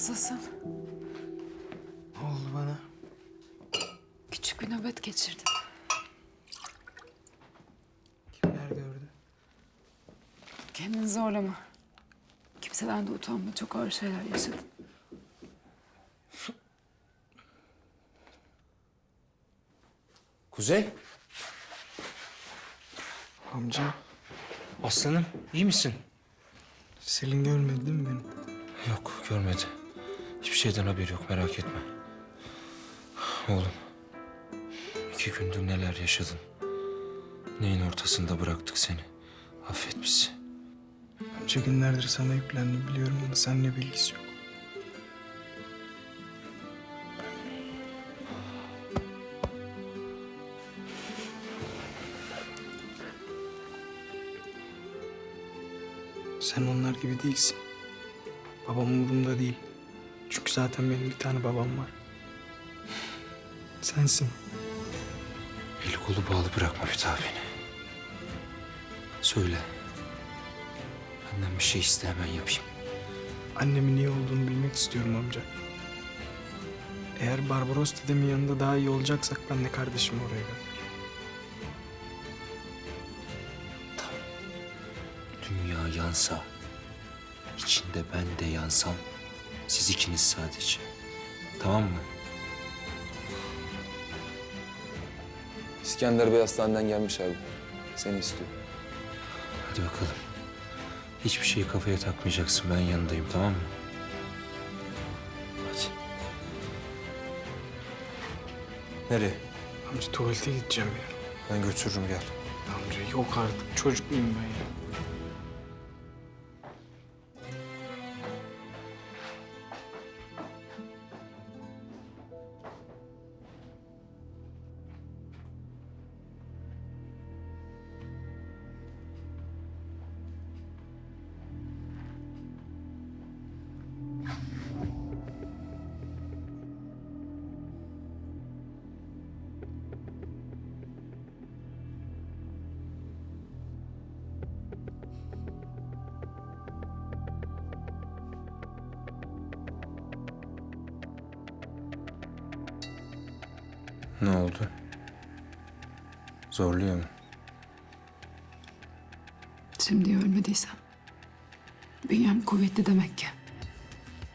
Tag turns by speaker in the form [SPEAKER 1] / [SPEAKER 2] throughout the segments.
[SPEAKER 1] Nasılsın?
[SPEAKER 2] Ne oldu bana?
[SPEAKER 1] Küçük bir nöbet geçirdin.
[SPEAKER 2] Kimler gördü?
[SPEAKER 1] Kendini zorlama. Kimseden de utanma. Çok ağır şeyler yaşadın.
[SPEAKER 3] Kuzey,
[SPEAKER 2] Amca,
[SPEAKER 3] aslanım iyi misin?
[SPEAKER 2] Selin görmedi değil mi beni?
[SPEAKER 3] Yok, görmedi. Şeyden haberi yok, merak etme. Oğlum, iki gündür neler yaşadın? Neyin ortasında bıraktık seni? Affet bizi.
[SPEAKER 2] Amca günlerdir sana yüklendim biliyorum ama seninle bilgisi yok. Sen onlar gibi değilsin. Babam umurumda değil. Çünkü zaten benim bir tane babam var. Sensin.
[SPEAKER 3] Eli kolu bağlı bırakma daha beni. Söyle. Benden bir şey iste hemen yapayım.
[SPEAKER 2] Annemin iyi olduğunu bilmek istiyorum amca. Eğer Barbaros dedemin yanında daha iyi olacaksak ben de kardeşimi oraya gönder.
[SPEAKER 3] Dünya yansa, içinde ben de yansam, siz ikiniz sadece. Tamam mı?
[SPEAKER 4] İskender Bey hastaneden gelmiş abi. Seni istiyor.
[SPEAKER 3] Hadi bakalım. Hiçbir şeyi kafaya takmayacaksın. Ben yanındayım tamam mı? Hadi.
[SPEAKER 4] Nereye?
[SPEAKER 2] Amca tuvalete gideceğim ya.
[SPEAKER 4] Ben götürürüm gel.
[SPEAKER 2] Amca yok artık çocuk muyum ben ya?
[SPEAKER 3] Ne oldu? Zorluyor mu?
[SPEAKER 1] Şimdi ölmediysem. Bünyem kuvvetli demek ki.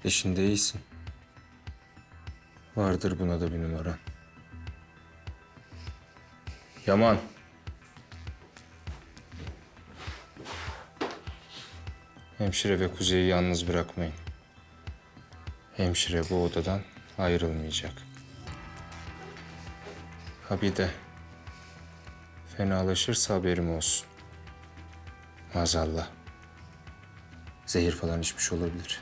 [SPEAKER 3] İşinde iyisin. Vardır buna da bir numaran. Yaman. Hemşire ve Kuzey'i yalnız bırakmayın. Hemşire bu odadan ayrılmayacak. Ha bir de fenalaşırsa haberim olsun. Maazallah. Zehir falan içmiş olabilir.